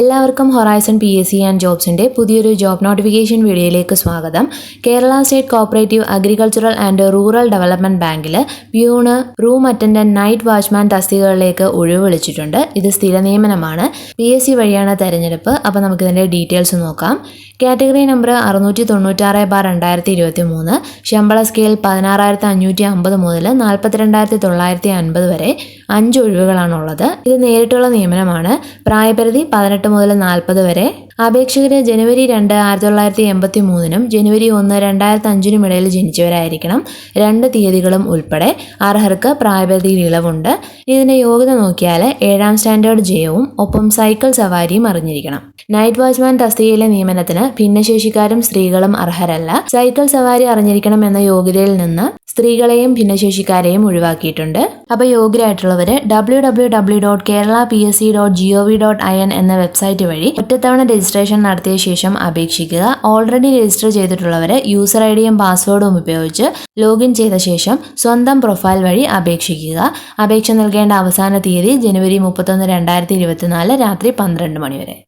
എല്ലാവർക്കും Horizon P S C and ജോബ്സിന്റെ പുതിയൊരു job notification വീഡിയോയിലേക്ക് സ്വാഗതം. Kerala state cooperative agricultural and rural development ബാങ്കിൽ peon room attendant night watchman തസ്തികകളിലേക്ക് ഒഴിവ് വിളിച്ചിട്ടുണ്ട്. ഇത് സ്ഥിര നിയമനമാണ്. പി എസ് സി വഴിയാണ് തെരഞ്ഞെടുപ്പ്. അപ്പോൾ നമുക്കിതിന്റെ ഡീറ്റെയിൽസ് നോക്കാം. കാറ്റഗറി നമ്പർ അറുന്നൂറ്റി തൊണ്ണൂറ്റാറ് ബാർ രണ്ടായിരത്തി ഇരുപത്തി മൂന്ന് ശമ്പള സ്കെയിൽ പതിനാറായിരത്തി അഞ്ഞൂറ്റി അമ്പത് മുതൽ നാൽപ്പത്തിരണ്ടായിരത്തി തൊള്ളായിരത്തി അൻപത് വരെ അഞ്ച് ഒഴിവുകളാണുള്ളത്. ഇത് നേരിട്ടുള്ള നിയമനമാണ്. പ്രായപരിധി പതിനെട്ട് മുതൽ നാൽപ്പത് വരെ. അപേക്ഷകര് ജനുവരി രണ്ട് ആയിരത്തി തൊള്ളായിരത്തി എൺപത്തി മൂന്നിനും ജനുവരി ഒന്ന് രണ്ടായിരത്തി അഞ്ചിനും ഇടയിൽ ജനിച്ചവരായിരിക്കണം. രണ്ട് തീയതികളും ഉൾപ്പെടെ അർഹർക്ക് പ്രായപരിധിയിൽ ഇളവുണ്ട്. ഇതിന്റെ യോഗ്യത നോക്കിയാൽ ഏഴാം സ്റ്റാൻഡേർഡ് ജയവും ഒപ്പം സൈക്കിൾ സവാരിയും അറിഞ്ഞിരിക്കണം. നൈറ്റ് വാച്ച്മാൻ തസ്തികയിലെ നിയമനത്തിന് ഭിന്നശേഷിക്കാരും സ്ത്രീകളും അർഹരല്ല. സൈക്കിൾ സവാരി അറിഞ്ഞിരിക്കണം എന്ന യോഗ്യതയിൽ നിന്ന് സ്ത്രീകളെയും ഭിന്നശേഷിക്കാരെയും ഒഴിവാക്കിയിട്ടുണ്ട്. അപ്പോൾ യോഗ്യരായിട്ടുള്ളവര് W W W dot Kerala P S C dot G O V dot I N എന്ന വെബ്സൈറ്റ് വഴി ഒറ്റത്തവണ രജിസ്ട്രേഷൻ നടത്തിയ ശേഷം അപേക്ഷിക്കുക. ഓൾറെഡി രജിസ്റ്റർ ചെയ്തിട്ടുള്ളവരെ യൂസർ ഐ ഡിയും പാസ്വേഡും ഉപയോഗിച്ച് ലോഗിൻ ചെയ്ത ശേഷം സ്വന്തം പ്രൊഫൈൽ വഴി അപേക്ഷിക്കുക. അപേക്ഷ നൽകേണ്ട അവസാന തീയതി ജനുവരി മുപ്പത്തൊന്ന് രണ്ടായിരത്തി ഇരുപത്തിനാല് രാത്രി പന്ത്രണ്ട് മണി വരെ.